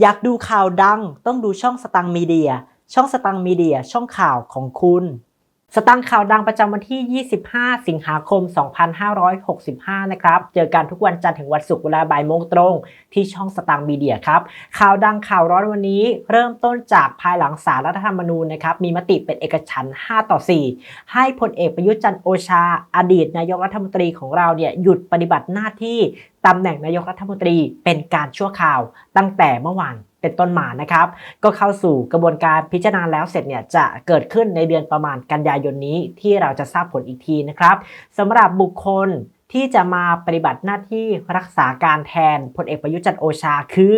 อยากดูข่าวดังต้องดูช่องสตังมีเดีย ช่องสตังมีเดีย ช่องข่าวของคุณ สตังข่าวดังประจำวันที่ 25 สิงหาคม 2565 นะครับ เจอกันทุกวันจันทร์ถึงวันศุกร์เวลาบ่ายโมงตรง ที่ช่องสตังมีเดียครับ ข่าวดังข่าวร้อนวันนี้ เริ่มต้นจากภายหลังสารรัฐธรรมนูญนะครับ มีมติเป็นเอกฉันท์5 ต่อ 4 ให้พลเอกประยุทธ์จันทร์โอชา อดีตนายกรัฐมนตรีของเราเนี่ยหยุดปฏิบัติหน้าที่ตำแหน่งนายกรัฐมนตรีเป็นการชั่วคราว ตั้งแต่เมื่อวาน เป็นต้นมานะครับ ก็เข้าสู่กระบวนการพิจารณาแล้วเสร็จเนี่ยจะเกิดขึ้นในเดือนประมาณกันยายนนี้ที่เราจะทราบผลอีกทีนะครับสำหรับบุคคลที่จะมาปฏิบัติหน้าที่รักษาการแทนพลเอกประยุจันทร์โอชา คือ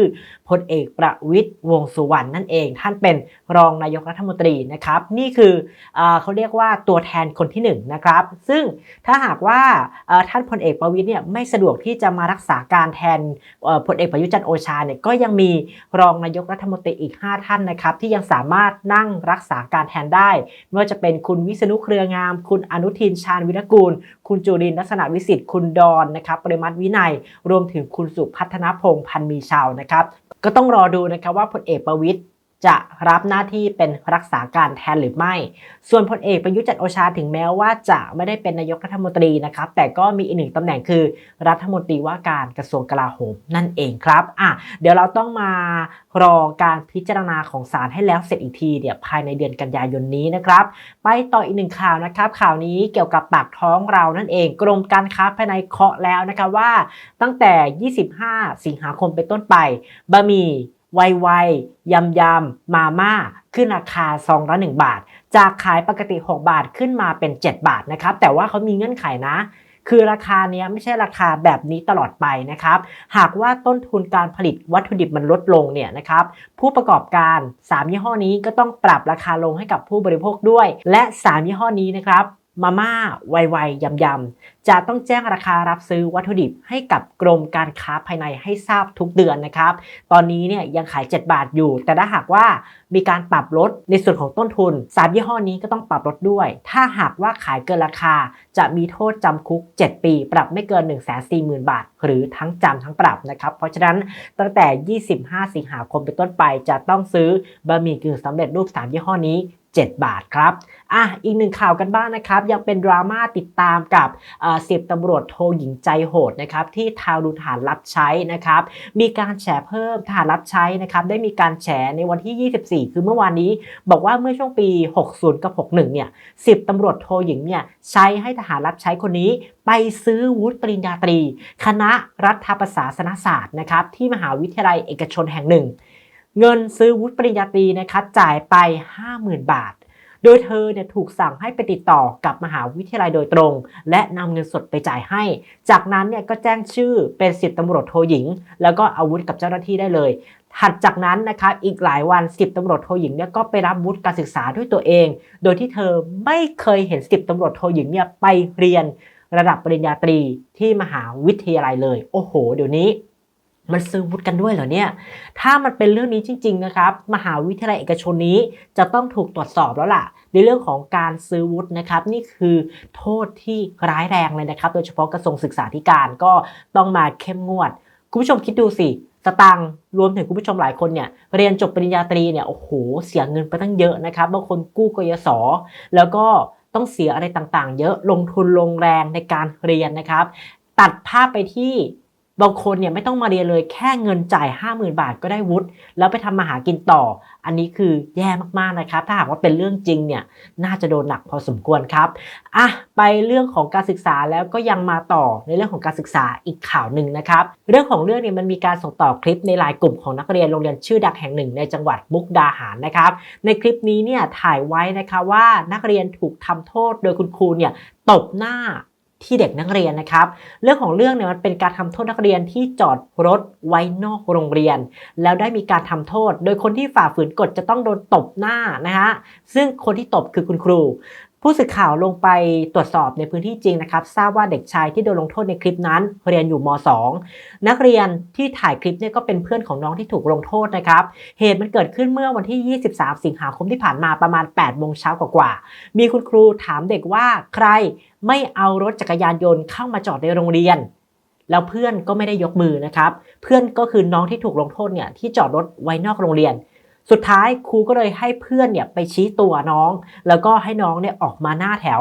พลเอกประวิตยวงสุวรรณนั่นเอง ท่านเป็นรองนายกรัฐมนตรีนะครับ นี่คือเอเขาเรียกว่าตัวแทนคนที่หนึ่งนะครับ ซึ่งถ้าหากว่าท่านพลเอกประวิตยเนี่ยไม่สะดวกที่จะมารักษาการแทนพลเอกประยุจันโอชาเนี่ยก็ยังมีรองนายกรัฐมนตรีอีก 5 ท่านนะครับ ที่ยังสามารถนั่งรักษาการแทนได้ไม่ว่าจะเป็นคุณวิษณุเครืองาม คุณอนุทินชาญวิรกูล คุณจุรินลักษณะวิสิทธิ์คุณดอนนะครับปริมัติวินัย รวมถึงคุณสุพัฒนพงษ์พันมีชาวนะครับก็ต้องรอดูนะครับว่าพลเอกประวิตย จะรับหน้าที่เป็นรักษาการแทนหรือไม่ ส่วนพลเอกประยุจันทร์โอชาถึงแม้ว่าจะไม่ได้เป็นนายกรัฐมนตรีนะครับ แต่ก็มีอีกหนึ่งตำแหน่งคือ รัฐมนตรีว่าการกระทรวงกลาโหมนั่นเองครับอะเดี๋ยวเราต้องมารอการพิจารณาของศาลให้แล้วเสร็จอีกทีเดี๋ยวภายในเดือนกันยายนนี้นะครับ ไปต่ออีกหนึ่งข่าวนะครับ ข่าวนี้เกี่ยวกับปากท้องเรานั่นเอง กรมการค้าภายในเคาะแล้วนะครับว่า ตั้งแต่ 25 สิงหาคมเป็นต้นไปบะหมี่ ไวไวยำยำมาม่าขึ้นราคาซองละ1บาท จากขายปกติ 6 บาทขึ้นมาเป็น 7 บาทนะครับ แต่ว่าเขามีเงื่อนไขนะ คือราคาเนี้ยไม่ใช่ราคาแบบนี้ตลอดไปนะครับ หากว่าต้นทุนการผลิตวัตถุดิบมันลดลงเนี่ยนะครับ ผู้ประกอบการ 3 ยี่ห้อนี้ก็ต้องปรับราคาลงให้กับผู้บริโภคด้วย และ 3 ยี่ห้อนี้นะครับ มาม่าไวๆยำยำๆจะต้องแจ้งราคารับซื้อวัตถุดิบให้กับกรมการค้าภายในให้ทราบทุกเดือนนะครับ ตอนนี้เนี่ยยังขาย 7 บาทอยู่ แต่ถ้าหากว่ามีการปรับลดในส่วนของต้นทุน3ยี่ห้อนี้ก็ต้องปรับลดด้วย ถ้าหากว่าขายเกินราคา จะมีโทษจำคุก 7 ปี ปรับไม่เกิน 1 4 0 0 0 0 บาท หรือทั้งจำทั้งปรับนะครับ เพราะฉะนั้นตั้งแต่ 25 สิงหาคมเป็นต้นไปจะต้องซื้อบะหมี่กึ่งสำเร็จรูป 3 ยี่ห้อนี้ 7 บาทครับอะอีกหนึ่งข่าวกันบ้างนะครับ ยังเป็นดราม่าติดตามกับสิบตำรวจโทหญิงใจโหดนะครับที่ทาวดูฐานรับใช้นะครับ มีการแฉเพิ่มทหารรับใช้นะครับ ได้มีการแฉในวันที่ 24 คือเมื่อวานนี้ บอกว่าเมื่อช่วงปี 60 กับ 61 เนี่ยสิบตำรวจโทหญิงเนี่ยใช้ให้ทหารรับใช้คนนี้ไปซื้อวุฒิปริญญาตรี คณะรัฐประศาสนศาสตร์นะครับที่มหาวิทยาลัยเอกชนแห่งหนึ่ง เงินซื้อวุฒิปริญญาตรีนะครับจ่ายไป 50,000 บาท โดยเธอเนี่ยถูกสั่งให้ไปติดต่อกับมหาวิทยาลัยโดยตรง และนำเงินสดไปจ่ายให้ จากนั้นเนี่ยก็แจ้งชื่อเป็นสิบตำรวจโทหญิง แล้วก็อาวุธกับเจ้าหน้าที่ได้เลยถัดจากนั้นนะครับอีกหลายวันสิบตำรวจโทหญิงเนี่ยก็ไปรับวุฒิการศึกษาด้วยตัวเอง โดยที่เธอไม่เคยเห็นสิบตำรวจโทหญิงเนี่ยไปเรียนระดับปริญญาตรีที่มหาวิทยาลัยเลย โอ้โห เดี๋ยวนี้ มันซื้อวุฒิกันด้วยเหรอเนี่ย ถ้ามันเป็นเรื่องนี้จริง ๆ นะครับ มหาวิทยาลัยเอกชนนี้จะต้องถูกตรวจสอบแล้วล่ะ ในเรื่องของการซื้อวุฒินะครับ นี่คือโทษที่ร้ายแรงเลยนะครับ โดยเฉพาะกระทรวงศึกษาธิการก็ต้องมาเข้มงวด คุณผู้ชมคิดดูสิสตังรวมถึงคุณผู้ชมหลายคนเนี่ยเรียนจบปริญญาตรีเนี่ยโอ้โหเสียเงินไปตั้งเยอะนะครับบางคนกู้กยศแล้วก็ต้องเสียอะไรต่างๆ เยอะลงทุนลงแรงในการเรียนนะครับ ตัดภาพไปที่ บางคนเนี่ยไม่ต้องมาเรียนเลยแค่เงินจ่าย 50,000 บาทก็ได้วุฒิแล้วไปทำมาหากินต่อ อันนี้คือแย่มากๆนะครับ ถ้าหากว่าเป็นเรื่องจริงเนี่ยน่าจะโดนหนักพอสมควรครับอะไปเรื่องของการศึกษาแล้วก็ยังมาต่อในเรื่องของการศึกษาอีกข่าวหนึ่งนะครับ เรื่องของเรื่องเนี่ยมันมีการส่งต่อคลิปในไลน์กลุ่มของนักเรียนโรงเรียนชื่อดังแห่งหนึ่ง ในจังหวัดมุกดาหารนะครับ ในคลิปนี้เนี่ยถ่ายไว้นะคะว่านักเรียนถูกทำโทษโดยคุณครูเนี่ยตบหน้า ที่เด็กนักเรียนนะครับ เรื่องของเรื่องเนี่ยมันเป็นการทำโทษนักเรียนที่จอดรถไว้นอกโรงเรียน แล้วได้มีการทำโทษ โดยคนที่ฝ่าฝืนกฎจะต้องโดนตบหน้านะฮะซึ่งคนที่ตบคือคุณครู ผู้สื่อข่าวลงไปตรวจสอบในพื้นที่จริงนะครับ ทราบว่าเด็กชายที่โดนลงโทษในคลิปนั้น เรียนอยู่ม .2 นักเรียนที่ถ่ายคลิปเนี่ยก็เป็นเพื่อนของน้องที่ถูกลงโทษนะครับ เหตุมันเกิดขึ้นเมื่อวันที่ 23 สิงหาคมที่ผ่านมาประมาณ8โมงเช้ากว่าๆมีคุณครูถามเด็กว่าใครไม่เอารถจักรยานยนต์เข้ามาจอดในโรงเรียน แล้วเพื่อนก็ไม่ได้ยกมือนะครับ เพื่อนก็คือน้องที่ถูกลงโทษเนี่ยที่จอดรถไว้นอกโรงเรียน สุดท้ายครูก็เลยให้เพื่อนเนี่ยไปชี้ตัวน้อง แล้วก็ให้น้องเนี่ยออกมาหน้าแถว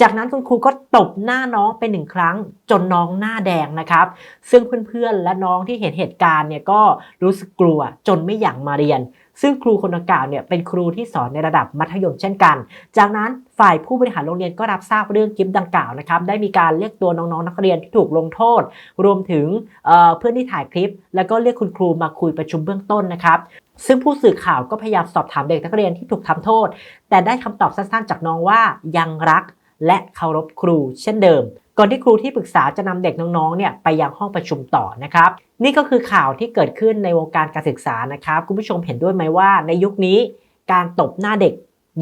จากนั้นคุณครูก็ตบหน้าน้องไปหนึ่งครั้ง จนน้องหน้าแดงนะครับ ซึ่งเพื่อนๆและน้องที่เห็นเหตุการณ์เนี่ยก็รู้สึกกลัวจนไม่อยากมาเรียน ซึ่งครูคนดังกล่าวเนี่ยเป็นครูที่สอนในระดับมัธยมเช่นกัน จากนั้นฝ่ายผู้บริหารโรงเรียนก็รับทราบเรื่องคลิปดังกล่าวนะครับได้มีการเรียกตัวน้องๆนักเรียนที่ถูกลงโทษ รวมถึงเเพื่อนที่ถ่ายคลิป แล้วก็เรียกคุณครูมาคุยประชุมเบื้องต้นนะครับซึ่งผู้สื่อข่าวก็พยายามสอบถามเด็กนักเรียนที่ถูกทำโทษ แต่ได้คำตอบสั้นๆ จากน้องว่ายังรักและเคารพครูเช่นเดิม ก่อนที่ครูที่ปรึกษาจะนำเด็กน้องๆเนี่ยไปยังห้องประชุมต่อนะครับนี่ก็คือข่าวที่เกิดขึ้นในวงการการศึกษานะครับคุณผู้ชมเห็นด้วยไหมว่าในยุคนี้การตบหน้าเด็ก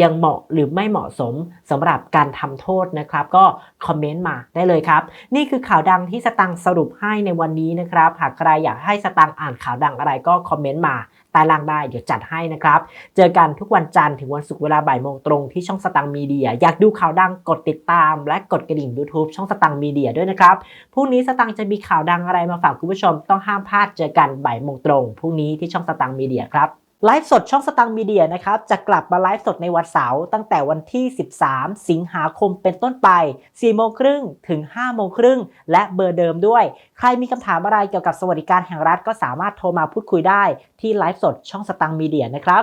ยังเหมาะหรือไม่เหมาะสมสำหรับการทำโทษนะครับ ก็คอมเมนต์มาได้เลยครับ นี่คือข่าวดังที่สตังสรุปให้ในวันนี้นะครับ หากใครอยากให้สตังอ่านข่าวดังอะไรก็คอมเมนต์มา ต้ล่างได้เดี๋ยวจัดให้นะครับ เจอกันทุกวันจันทร์ถึงวันศุกร์เวลาบ่ายโมงตรงที่ช่องสตังค์มีเดีย อยากดูข่าวดังกดติดตาม และกดกระดิ่ง YouTube ช่องสตังค์มีเดียด้วยนะครับพรุ่งนี้สตังค์จะมีข่าวดังอะไรมาฝากคุณผู้ชมต้องห้ามพลาดเจอกันบ่ายโมงตรงพรุ่งนี้ที่ช่องสตังค์มีเดียครับ ไลฟ์สดช่องสตังค์มีเดียนะครับจะกลับมาไลฟ์สดในวันเสาร์ตั้งแต่วันที่ 13 สิงหาคมเป็นต้นไป 4 โมงครึ่งถึง 5 โมงครึ่ง และเบอร์เดิมด้วย ใครมีคำถามอะไรเกี่ยวกับสวัสดิการแห่งรัฐก็สามารถโทรมาพูดคุยได้ที่ไลฟ์สดช่องสตังค์มีเดียนะครับ